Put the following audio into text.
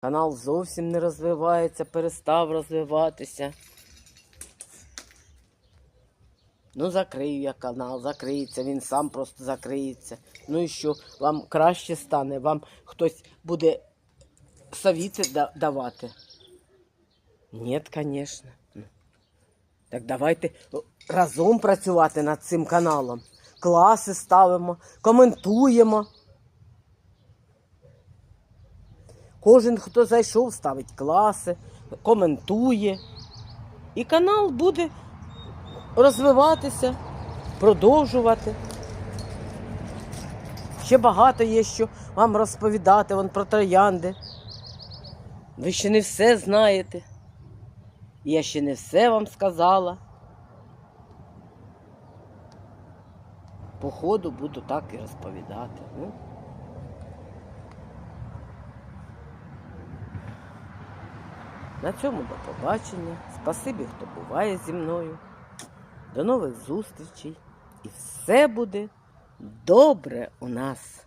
Канал зовсім не розвивається, перестав розвиватися. Ну, закрию я канал, закриється, він сам просто закриється. Ну і що, вам краще стане, вам хтось буде совіти да- давати. Ні, звісно. Так давайте разом працювати над цим каналом. Класи ставимо, коментуємо. Кожен, хто зайшов, ставить класи, коментує. І канал буде розвиватися, продовжувати. Ще багато є що вам розповідати вон про троянди. Ви ще не все знаєте. Я ще не все вам сказала. По ходу буду так і розповідати. На цьому до побачення. Спасибі, хто буває зі мною. До нових зустрічей. І все буде добре у нас.